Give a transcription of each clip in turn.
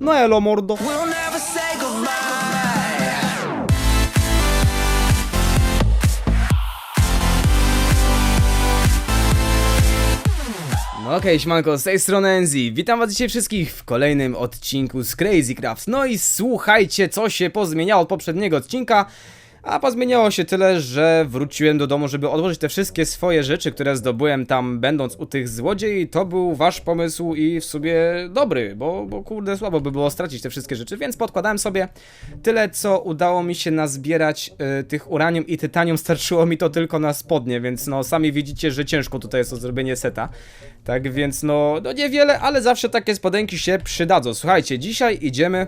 No elo mordo. No okej, siemanko, z tej strony Enzi. Witam was dzisiaj wszystkich w kolejnym odcinku z Crazy Craft. No i słuchajcie, co się pozmieniało od poprzedniego odcinka. A pozmieniało się tyle, że wróciłem do domu, żeby odłożyć te wszystkie swoje rzeczy, które zdobyłem tam będąc u tych złodziei. To był wasz pomysł i w sumie dobry, bo, bo kurde słabo by było stracić te wszystkie rzeczy, więc podkładałem sobie tyle, co udało mi się nazbierać y, tych uranium i tytanium. Starczyło mi to tylko na spodnie, więc no sami widzicie, że ciężko tutaj jest o zrobienie seta. Tak więc no, no niewiele, ale zawsze takie spodenki się przydadzą. Słuchajcie, dzisiaj idziemy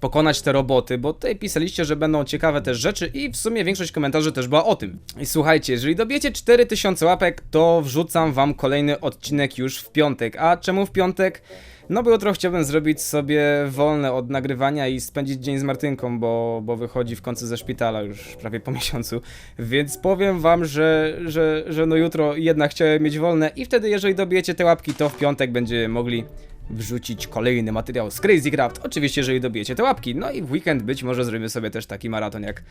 pokonać te roboty, bo tutaj pisaliście, że będą ciekawe też rzeczy i w sumie większość komentarzy też była o tym. I słuchajcie, jeżeli dobijecie 4000 łapek, to wrzucam wam kolejny odcinek już w piątek. A czemu w piątek? No bo jutro chciałbym zrobić sobie wolne od nagrywania i spędzić dzień z Martynką, bo, bo wychodzi w końcu ze szpitala już prawie po miesiącu. Więc powiem wam, że, że, że no jutro jednak chciałem mieć wolne i wtedy jeżeli dobijecie te łapki, to w piątek będziemy mogli wrzucić kolejny materiał z Crazy Craft. Oczywiście, jeżeli dobijecie te łapki. No i w weekend być może zrobimy sobie też taki maraton, jak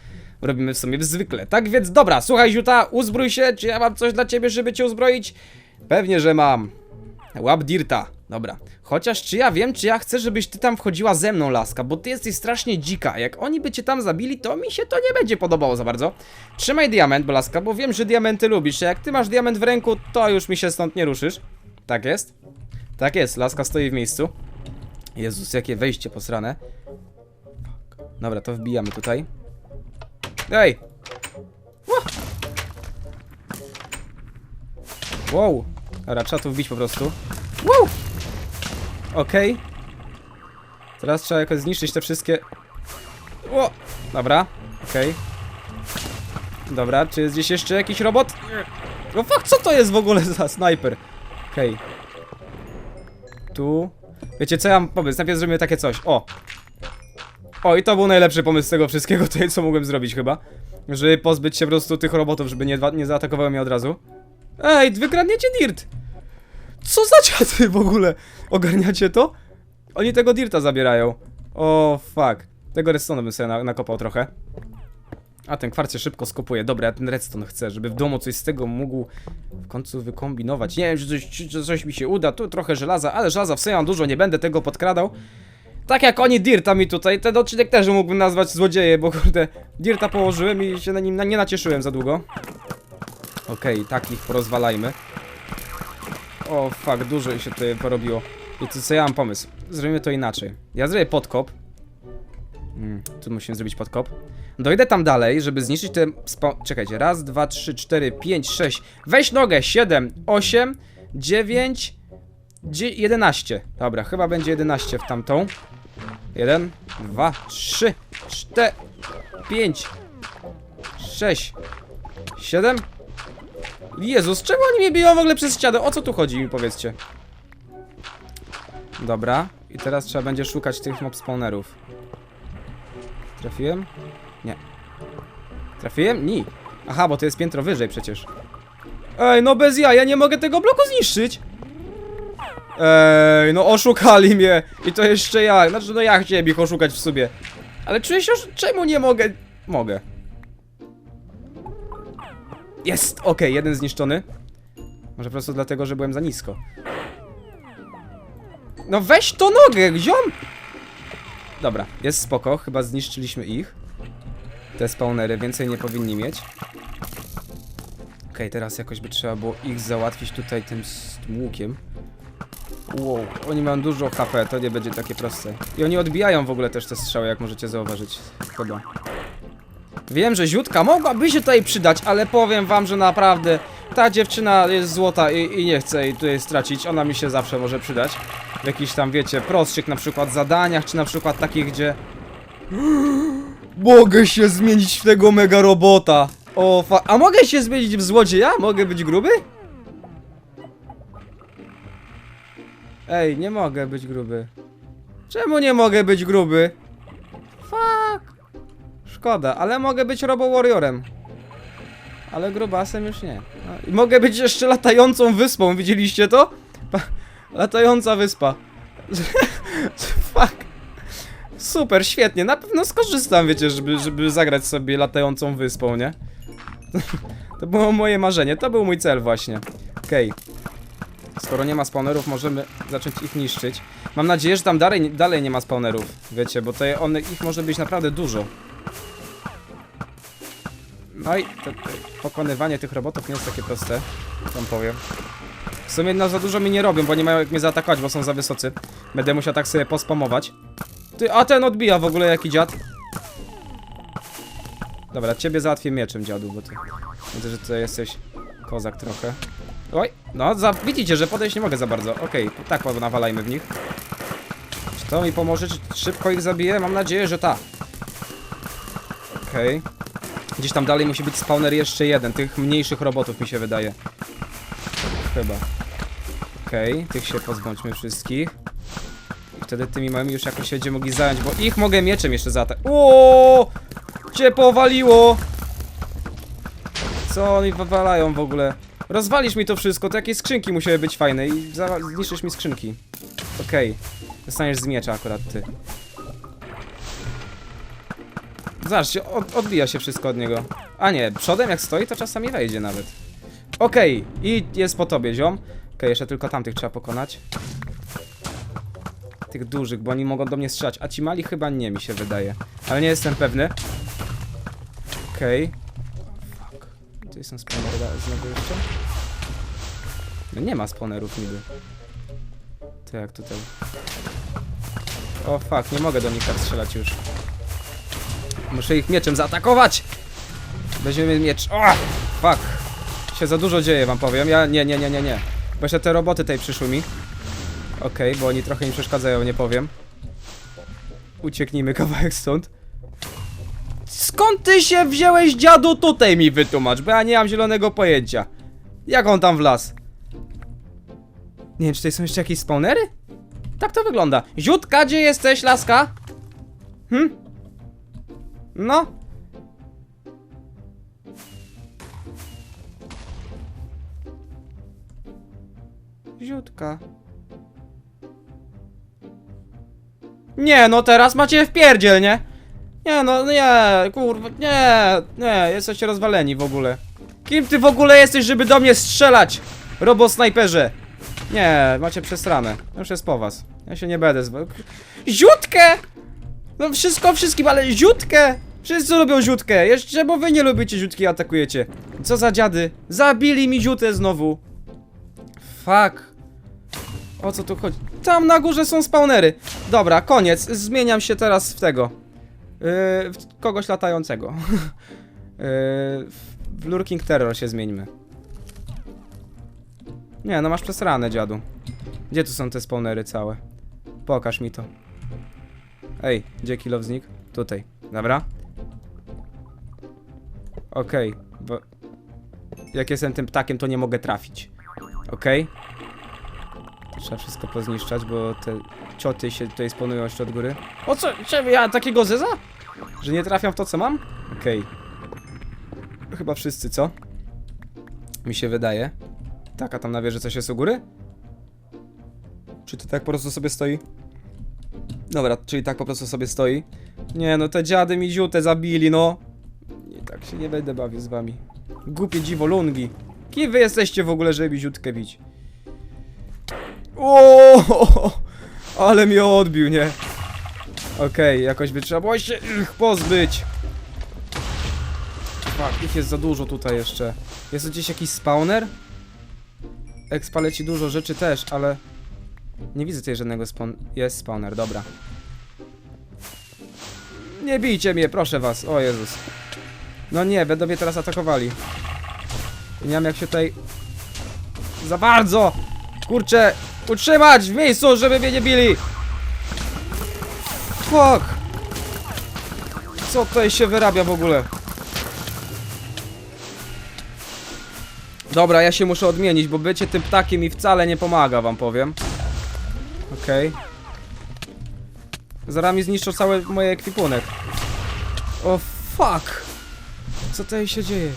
robimy w sumie zwykle. Tak więc dobra, słuchaj Ziuta, uzbrój się. Czy ja mam coś dla ciebie, żeby cię uzbroić? Pewnie, że mam. Łap Dirta. Dobra. Chociaż czy ja wiem, czy ja chcę, żebyś ty tam wchodziła ze mną, laska, bo ty jesteś strasznie dzika. Jak oni by cię tam zabili, to mi się to nie będzie podobało za bardzo. Trzymaj diament, bo laska, bo wiem, że diamenty lubisz. Jak ty masz diament w ręku, to już mi się stąd nie ruszysz. Tak jest? Tak jest, laska stoi w miejscu. Jezus, jakie wejście posrane. Dobra, to wbijamy tutaj. Ej! Wow! Dobra, trzeba tu wbić po prostu. Wow! Okej. Teraz trzeba jakoś zniszczyć te wszystkie... O! Dobra, okej. Dobra, czy jest gdzieś jeszcze jakiś robot? O fuck, co to jest w ogóle za snajper? Okej. Tu. Wiecie co, ja mam pomysł. Najpierw zrobimy takie coś. O! O, i to był najlepszy pomysł z tego wszystkiego tutaj, co mogłem zrobić chyba. Żeby pozbyć się po prostu tych robotów, żeby nie, nie zaatakowały mnie od razu. Ej, wykradniecie dirt! Co za ciaty w ogóle? Ogarniacie to? Oni tego dirta zabierają. O, fuck. Tego redstone bym sobie na nakopał trochę. A ten kwarc się szybko skopuje. Dobra, ja ten redstone chcę, żeby w domu coś z tego mógł w końcu wykombinować. Nie wiem, czy coś, czy coś mi się uda. Tu trochę żelaza, ale żelaza w sumie mam dużo, nie będę tego podkradał. Tak jak oni Dirta mi tutaj, ten odcinek też mógłbym nazwać złodzieje, bo kurde, Dirta położyłem i się na nim na- nie nacieszyłem za długo. Okej, tak ich porozwalajmy. O fuck, dużo się tutaj porobiło. I to co ja mam pomysł? Zrobimy to inaczej. Ja zrobię podkop. Mm, tu musimy zrobić podkop. Dojdę tam dalej, żeby zniszczyć te. Czekajcie, raz, dwa, trzy, cztery, pięć, sześć. Weź nogę, siedem, osiem, dziewięć, dzie... jedenaście. Dobra, chyba będzie jedenaście w tamtą. Jeden, dwa, trzy, cztery, pięć, sześć, siedem. Jezus, czemu oni mnie biją w ogóle przez ścianę? O co tu chodzi mi powiedzcie? Dobra, i teraz trzeba będzie szukać tych mob spawnerów. Trafiłem? Nie. Trafiłem? Nie. Aha, bo to jest piętro wyżej przecież. Ej, no bez ja, ja nie mogę tego bloku zniszczyć. Ej, no oszukali mnie. I to jeszcze ja. Znaczy, no ja chciałem ich oszukać w sobie. Ale czuję się, czemu nie mogę? Mogę. Jest! Okej, jeden zniszczony. Może po prostu dlatego, że byłem za nisko. No weź to nogę, ziom! Dobra, jest spoko, chyba zniszczyliśmy ich. Te spawnery, więcej nie powinni mieć. Okej, teraz jakoś by trzeba było ich załatwić tutaj tym łukiem. Wow, oni mają dużo HP, to nie będzie takie proste. I oni odbijają w ogóle też te strzały, jak możecie zauważyć. Chyba. Wiem, że ziutka mogłaby się tutaj przydać, ale powiem wam, że naprawdę ta dziewczyna jest złota i, i nie chcę jej tutaj stracić. Ona mi się zawsze może przydać. W jakichś tam, wiecie, prostszych na przykład zadaniach, czy na przykład takich, gdzie... Mogę się zmienić w tego mega robota! O fa... A mogę się zmienić w złodzieja? Mogę być gruby? Ej, nie mogę być gruby. Czemu nie mogę być gruby? Fuck. Szkoda, ale mogę być Robo Warriorem. Ale grubasem już nie. No, mogę być jeszcze latającą wyspą, widzieliście to? Pa latająca wyspa. Fuck. super, świetnie, na pewno skorzystam, wiecie, żeby, żeby zagrać sobie latającą wyspą, nie? To było moje marzenie, to był mój cel właśnie. Okej. Skoro nie ma spawnerów, możemy zacząć ich niszczyć. Mam nadzieję, że tam dalej, dalej nie ma spawnerów, wiecie, bo to one, ich może być naprawdę dużo. I to, pokonywanie tych robotów nie jest takie proste, wam powiem. W sumie no za dużo mi nie robią, bo nie mają jak mnie zaatakować, bo są za wysocy. Będę musiał tak sobie pospamować. Ty, a ten odbija w ogóle jaki dziad. Dobra, ciebie załatwię mieczem, dziadu, bo ty... Widzę, że tutaj jesteś kozak trochę. Oj, no, za, widzicie, że podejść nie mogę za bardzo. Okej, tak nawalajmy w nich. Czy to mi pomoże, czy szybko ich zabiję? Mam nadzieję, że tak. Okej. Gdzieś tam dalej musi być spawner jeszcze jeden, tych mniejszych robotów mi się wydaje. Chyba. Okej, tych się pozbądźmy wszystkich. I wtedy tymi małymi już jakoś się będziemy mogli zająć, bo ich mogę mieczem jeszcze zaatakować. Ooo! Cię powaliło! Co oni wywalają w ogóle? Rozwalisz mi to wszystko, to jakieś skrzynki musiały być fajne i zniszczysz mi skrzynki. Okej. Dostaniesz z miecza akurat ty. Zobaczcie, od, odbija się wszystko od niego. A nie, przodem jak stoi, to czasami wejdzie nawet. Okej, i jest po tobie, ziom. Okej, jeszcze tylko tamtych trzeba pokonać. Tych dużych, bo oni mogą do mnie strzelać, a ci mali chyba nie, mi się wydaje. Ale nie jestem pewny. Okej. Fuck. Tutaj są spawnery znowu jeszcze? No nie ma spawnerów niby. To jak tutaj? O fuck, nie mogę do nich tak strzelać już. Muszę ich mieczem zaatakować! Weźmiemy miecz. O! Fuck! Się za dużo dzieje, wam powiem. Ja nie, nie, nie, nie, nie. Bo jeszcze te roboty tutaj przyszły mi. Okej, bo oni trochę mi przeszkadzają, nie powiem. Ucieknijmy kawałek stąd. Skąd ty się wziąłeś, dziadu? Tutaj mi wytłumacz, bo ja nie mam zielonego pojęcia. Jak on tam wlazł? Nie wiem, czy tutaj są jeszcze jakieś spawnery? Tak to wygląda. Ziutka, gdzie jesteś, laska? Hm? No? Ziutka. Nie, no teraz macie w pierdziel, nie? Nie, no nie, kurwa, nie, nie, jesteście rozwaleni w ogóle. Kim ty w ogóle jesteś, żeby do mnie strzelać? Robo snajperze. Nie, macie przesrane. Już jest po was. Ja się nie będę zwał. Ziutkę! No wszystko wszystkim, ale ziutkę! Wszyscy lubią ziutkę, jeszcze bo wy nie lubicie ziutki atakujecie. Co za dziady? Zabili mi ziutę znowu. Fuck. O co tu chodzi? Tam na górze są spawnery. Dobra, koniec. Zmieniam się teraz w tego. Yy, w kogoś latającego. yy, w Lurking Terror się zmieńmy. Nie, no masz przesrane, dziadu. Gdzie tu są te spawnery całe? Pokaż mi to. Ej, gdzie kilowznik? Tutaj. Dobra. Okej, bo... Jak jestem tym ptakiem, to nie mogę trafić. Okej. Trzeba wszystko pozniszczać, bo te cioty się tutaj spawnują jeszcze od góry. O co? Czemu ja takiego zeza? Że nie trafiam w to, co mam? Okej. Chyba wszyscy, co? Mi się wydaje. Tak, a tam na wieży coś jest u góry? Czy to tak po prostu sobie stoi? Dobra, czyli tak po prostu sobie stoi. Nie no, te dziady mi ziutę zabili, no. Nie, tak się nie będę bawił z wami. Głupie dziwolungi. Kim wy jesteście w ogóle, żeby mi ziutkę bić? O, ale mnie odbił, nie? Okej, jakoś by trzeba było się ich pozbyć. Fuck, ich jest za dużo tutaj jeszcze. Jest tu gdzieś jakiś spawner? Expa leci dużo rzeczy też, ale... Nie widzę tutaj żadnego spawn... Jest spawner, dobra. Nie bijcie mnie, proszę was. O Jezus. No nie, będą mnie teraz atakowali. Nie mam jak się tutaj... Za bardzo! Kurczę, utrzymać w miejscu, żeby mnie nie bili! Fuck! Co tutaj się wyrabia w ogóle? Dobra, ja się muszę odmienić, bo bycie tym ptakiem mi wcale nie pomaga, wam powiem. Okej. Zaraz mi zniszczą cały mój ekwipunek. O fuck! Co tutaj się dzieje?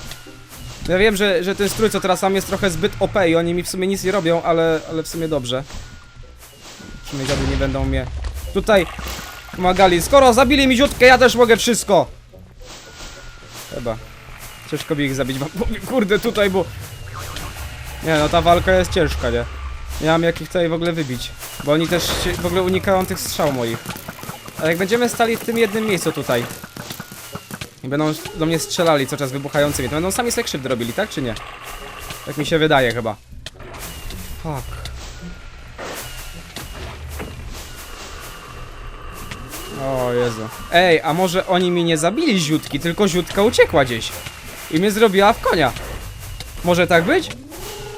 Ja wiem, że, że ten strój, co teraz mam, jest trochę zbyt OP i oni mi w sumie nic nie robią, ale, ale w sumie dobrze. Przynajmniej nie będą mnie tutaj pomagali. Skoro zabili mi ziutkę, ja też mogę wszystko. Chyba. Ciężko mi ich zabić, bo kurde tutaj, bo... Nie no, ta walka jest ciężka, nie? Nie mam jak ich tutaj w ogóle wybić. Bo oni też w ogóle unikają tych strzał moich. Ale jak będziemy stali w tym jednym miejscu tutaj i będą do mnie strzelali cały czas wybuchającymi, to będą sami sobie krzywdy robili, tak czy nie? Tak mi się wydaje chyba. Fuck. O Jezu. Ej, a może oni mi nie zabili ziutki, tylko ziutka uciekła gdzieś. I mnie zrobiła w konia. Może tak być?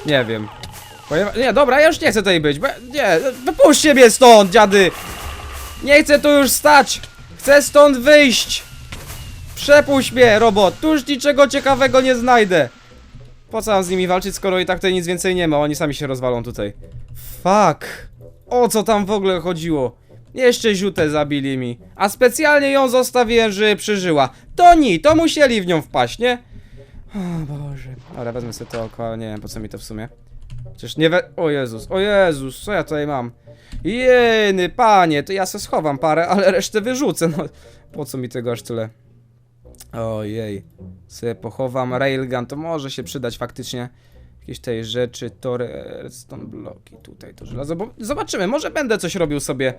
Nie wiem. Powiem- Nie, dobra, ja już nie chcę tutaj być. Nie, wypuśćcie mnie stąd, dziady! Nie chcę tu już stać! Chcę stąd wyjść! Przepuść mnie, robot! Tu już niczego ciekawego nie znajdę! Po co mam z nimi walczyć, skoro i tak tutaj nic więcej nie ma? Oni sami się rozwalą tutaj. Fuck! O co tam w ogóle chodziło? Jeszcze ziutę zabili mi. A specjalnie ją zostawiłem, żeby przeżyła. To ni, to musieli w nią wpaść, nie? O Boże. Dobra, wezmę sobie to oko, ale nie wiem po co mi to w sumie. Przecież nie we... O Jezus, o Jezus, co ja tutaj mam? Jeny, panie, to ja se schowam parę, ale resztę wyrzucę, no. Po co mi tego aż tyle? Ojej. Sobie pochowam railgun, to może się przydać faktycznie. Jakieś tej rzeczy, to redstone bloki, tutaj to żelazo, bo zobaczymy, może będę coś robił sobie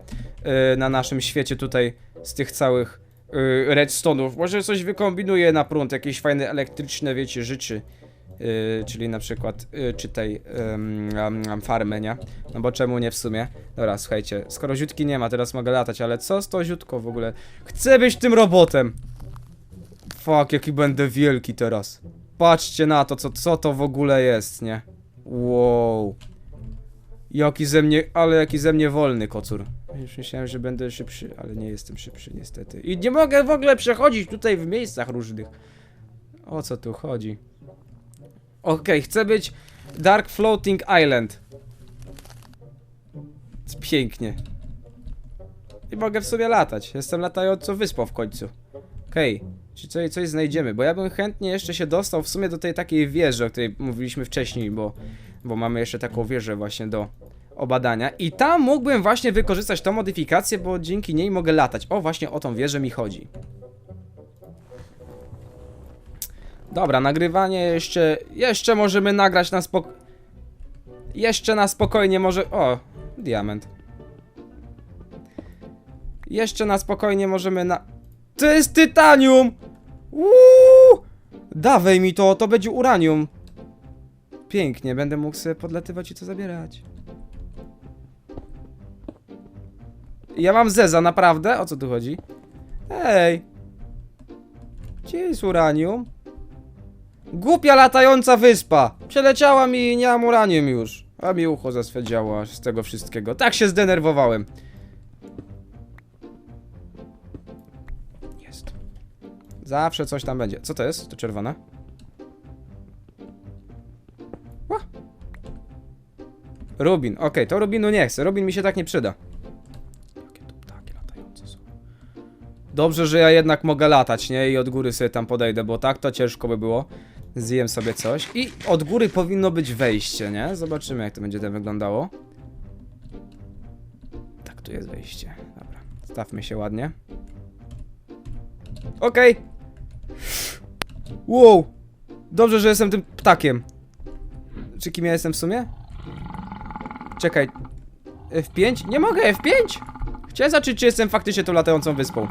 y, na naszym świecie tutaj z tych całych y, redstone'ów. Może coś wykombinuję na prąd, jakieś fajne elektryczne, wiecie, rzeczy. Y, czyli na przykład y, um, um, farmę, nie? No bo czemu nie w sumie? Dobra, słuchajcie, skoro ziutki nie ma, teraz mogę latać, ale co z to ziutko w ogóle? Chcę być tym robotem! Fuck, jaki będę wielki teraz. Patrzcie na to, co, co to w ogóle jest, nie? Wow. Jaki ze mnie, ale jaki ze mnie wolny kocur. Już myślałem, że będę szybszy, ale nie jestem szybszy niestety. I nie mogę w ogóle przechodzić tutaj w miejscach różnych. O co tu chodzi? Okej, chcę być Dark Floating Island. Pięknie. I mogę w sobie latać. Jestem latającą wyspą w końcu. Okej, czy coś, coś znajdziemy? Bo ja bym chętnie jeszcze się dostał w sumie do tej takiej wieży, o której mówiliśmy wcześniej, bo, bo mamy jeszcze taką wieżę właśnie do obadania. I tam mógłbym właśnie wykorzystać tą modyfikację, bo dzięki niej mogę latać. O, właśnie o tą wieżę mi chodzi. Dobra, nagrywanie jeszcze. Jeszcze możemy nagrać na spok. Jeszcze na spokojnie może. O, diament. Jeszcze na spokojnie możemy na. To jest tytanium! Uuu! Dawaj mi to, to będzie uranium. Pięknie, będę mógł sobie podlatywać i to zabierać. Ja mam Zeza, naprawdę? O co tu chodzi? Ej! Gdzie jest uranium? Głupia latająca wyspa! Przeleciała mi i nie mam uranium już. A mi ucho zaswedziało z tego wszystkiego. Tak się zdenerwowałem. Jest. Zawsze coś tam będzie. Co to jest? To czerwone? Rubin. Okej, to rubinu nie chcę. Rubin mi się tak nie przyda. Dobrze, że ja jednak mogę latać, nie? I od góry sobie tam podejdę, bo tak to ciężko by było. Zjem sobie coś. I od góry powinno być wejście, nie? Zobaczymy, jak to będzie tam wyglądało. Tak, tu jest wejście. Dobra, stawmy się ładnie. Okej. Wow. Dobrze, że jestem tym ptakiem. Czy kim ja jestem w sumie? Czekaj. F5? Nie mogę F5! Chciałem zobaczyć, czy jestem faktycznie tą latającą wyspą.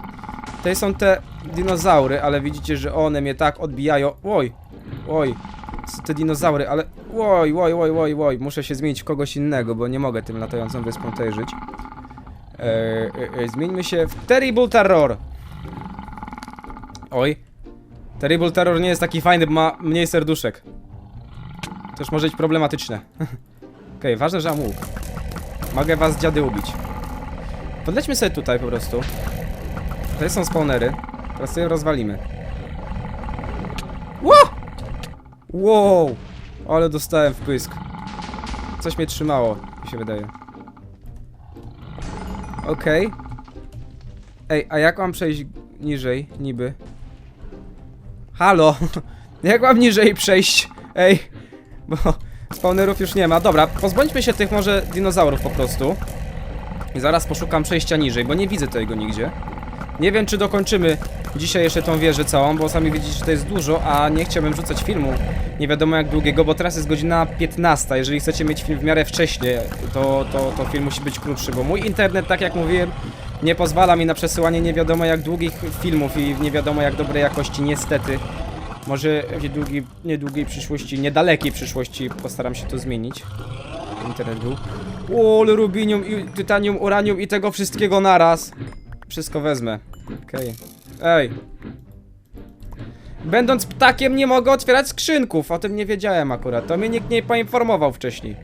Tutaj są te dinozaury, ale widzicie, że one mnie tak odbijają. Oj, oj. Te dinozaury, ale... Oj, oj, oj, oj, oj. Muszę się zmienić w kogoś innego, bo nie mogę tym latającą wyspą tutaj żyć. Eee, e, e, zmieńmy się w Terrible Terror. Oj. Terrible Terror nie jest taki fajny, bo ma mniej serduszek. Już może być problematyczne. Okej, ważne, że mam. Mogę was dziady ubić. Podlećmy sobie tutaj po prostu. Tutaj są spawnery. Teraz sobie rozwalimy. Ło! Wow! Ale dostałem w pysk. Coś mnie trzymało, mi się wydaje. Okej. Ej, a jak mam przejść niżej, niby? Halo! Jak mam niżej przejść? Ej, bo spawnerów już nie ma. Dobra, pozbądźmy się tych może dinozaurów po prostu. I zaraz poszukam przejścia niżej, bo nie widzę tego nigdzie. Nie wiem, czy dokończymy dzisiaj jeszcze tą wieżę całą, bo sami widzicie, że to jest dużo, a nie chciałbym rzucać filmu nie wiadomo jak długiego, bo teraz jest godzina 15. Jeżeli chcecie mieć film w miarę wcześnie, to, to, to film musi być krótszy, bo mój internet, tak jak mówiłem, nie pozwala mi na przesyłanie nie wiadomo jak długich filmów i nie wiadomo jak dobrej jakości, niestety. Może w niedługiej, niedługiej przyszłości, niedalekiej przyszłości postaram się to zmienić. Internet był. O, rubinium i tytanium, uranium i tego wszystkiego naraz. Wszystko wezmę. Okej. Ej. Będąc ptakiem nie mogę otwierać skrzynków. O tym nie wiedziałem akurat. To mnie nikt nie poinformował wcześniej.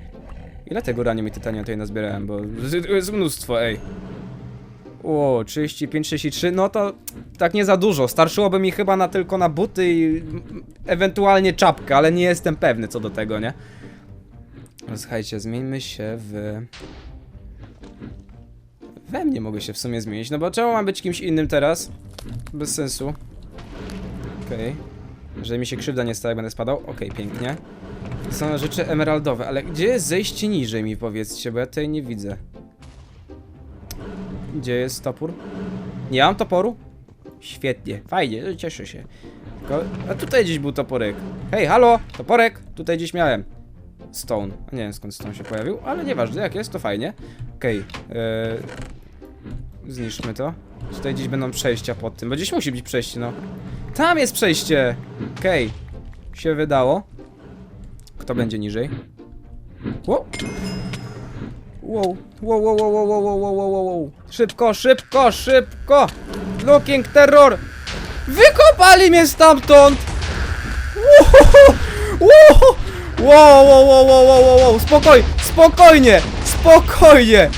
Ile tego uranium i tytanium tutaj nazbierałem, bo jest mnóstwo, ej. O, 35, 33, no to tak nie za dużo. Starszyłoby mi chyba na tylko na buty i ewentualnie czapkę, ale nie jestem pewny co do tego, nie? Słuchajcie, zmieńmy się w... We mnie mogę się w sumie zmienić, no bo czemu mam być kimś innym teraz? Bez sensu. Okej. Żeby mi się krzywda nie stała, jak będę spadał. Okej, pięknie. To są rzeczy emeraldowe, ale gdzie jest zejście niżej mi powiedzcie, bo ja tutaj nie widzę. Gdzie jest topór? Nie mam toporu? Świetnie, fajnie, cieszę się. Tylko, a tutaj gdzieś był toporek. Hej, halo, toporek! Tutaj gdzieś miałem. Stone. Nie wiem skąd Stone się pojawił, ale nieważne, jak jest, to fajnie. Okej, okay, Zniszczmy to. Czy tutaj gdzieś będą przejścia pod tym? Bo gdzieś musi być przejście, no. Tam jest przejście! Okej. Okay. Się wydało. Kto będzie niżej? Wow. Wow. Wow, wow, wow, wow, wow, wow, wow, wow. Szybko, szybko, szybko! Looking terror! Wykopali mnie stamtąd! Wow. Wow. Wow, wow, wow, wow, wow, wow, wow. Spokojnie, spokojnie!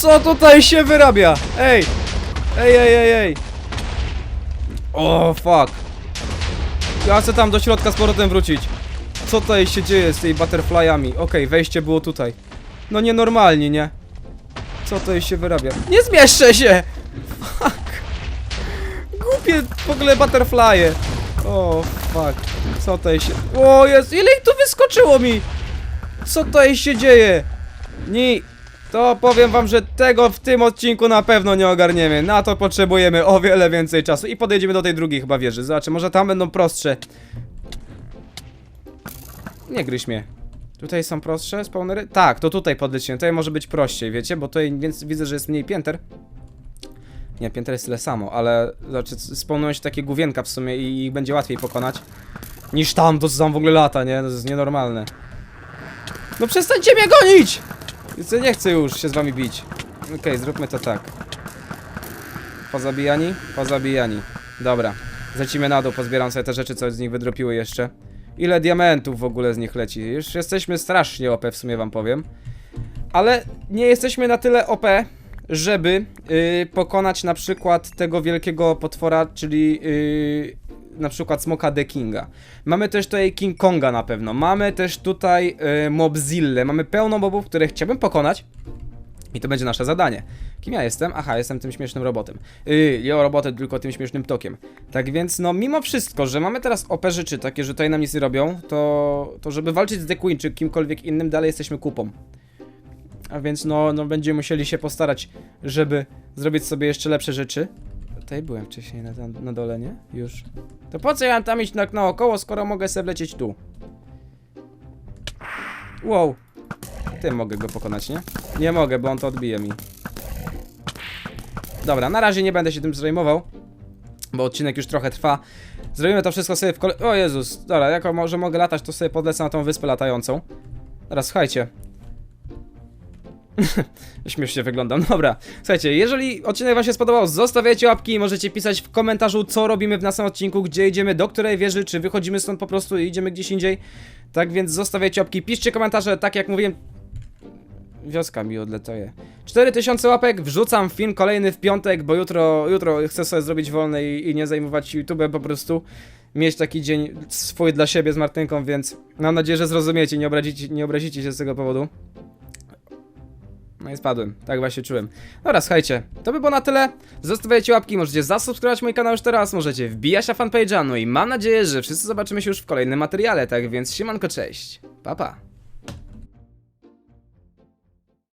Co tutaj się wyrabia? Ej, ej, ej, ej, ej. O, fuck. Ja chcę tam do środka z powrotem wrócić. Co tutaj się dzieje z tymi butterflyami? Okej, wejście było tutaj. No nienormalnie, nie? Co tutaj się wyrabia? Nie zmieszczę się! Fuck. Głupie w ogóle butterflye. O, fuck. Co tutaj się... O, jest, ile ich tu wyskoczyło mi? Co tutaj się dzieje? Nie... To powiem wam, że tego w tym odcinku na pewno nie ogarniemy. Na to potrzebujemy o wiele więcej czasu. I podejdziemy do tej drugiej chyba wieży. Zobaczę, może tam będą prostsze. Nie gryź mnie. Tutaj są prostsze spawnery? Tak, to tutaj podlecimy. Tutaj może być prościej, wiecie? Bo tutaj więc widzę, że jest mniej pięter. Nie, pięter jest tyle samo, ale znaczy spawnują się takie główienka w sumie i ich będzie łatwiej pokonać. Niż tam, to co tam w ogóle lata, nie? To jest nienormalne. No przestańcie mnie gonić! Więc nie chcę już się z wami bić. Okej, zróbmy to tak. Pozabijani? Pozabijani. Dobra. Zlecimy na dół, pozbieram sobie te rzeczy, co z nich wydropiły jeszcze. Ile diamentów w ogóle z nich leci? Już jesteśmy strasznie OP, w sumie wam powiem. Ale nie jesteśmy na tyle OP, żeby yy, pokonać na przykład tego wielkiego potwora, czyli yy, na przykład Smoka The Kinga. Mamy też tutaj King Konga na pewno. Mamy też tutaj Mobzille. Mamy pełno mobów, które chciałbym pokonać. I to będzie nasze zadanie. Kim ja jestem? Aha, jestem tym śmiesznym robotem. Yy, ja robotem tylko tym śmiesznym tokiem. Tak więc, no, mimo wszystko, że mamy teraz OP rzeczy takie, że tutaj nam nic nie robią, to, to żeby walczyć z The Queen czy kimkolwiek innym, dalej jesteśmy kupą. A więc, no, no, będziemy musieli się postarać, żeby zrobić sobie jeszcze lepsze rzeczy. Tutaj byłem wcześniej na, na dole, nie? Już. To po co ja mam tam iść na, naokoło, skoro mogę sobie lecieć tu? Wow. Tym mogę go pokonać, nie? Nie mogę, bo on to odbije mi. Dobra, na razie nie będę się tym zajmował, bo odcinek już trochę trwa. Zrobimy to wszystko sobie w kole... O Jezus, dobra, jako może mogę latać, to sobie podlecę na tą wyspę latającą. Teraz słuchajcie. Śmiesznie wyglądam, dobra. Słuchajcie, jeżeli odcinek wam się spodobał, zostawiajcie łapki i możecie pisać w komentarzu, co robimy w następnym odcinku, gdzie idziemy, do której wieży, czy wychodzimy stąd po prostu i idziemy gdzieś indziej. Tak więc zostawiajcie łapki, piszcie komentarze, tak jak mówiłem, Wioska mi odletuje. 4000 łapek, wrzucam film kolejny w piątek, bo jutro, jutro chcę sobie zrobić wolne i, i nie zajmować YouTube po prostu. Mieć taki dzień swój dla siebie z Martynką, więc mam nadzieję, że zrozumiecie, nie obrazicie, nie obrazicie się z tego powodu. No i spadłem, tak właśnie czułem. Dobra, słuchajcie, to by było na tyle. Zostawiajcie łapki, możecie zasubskrybować mój kanał już teraz, możecie wbijać na fanpage'a, no i mam nadzieję, że wszyscy zobaczymy się już w kolejnym materiale, tak więc siemanko, cześć, pa pa.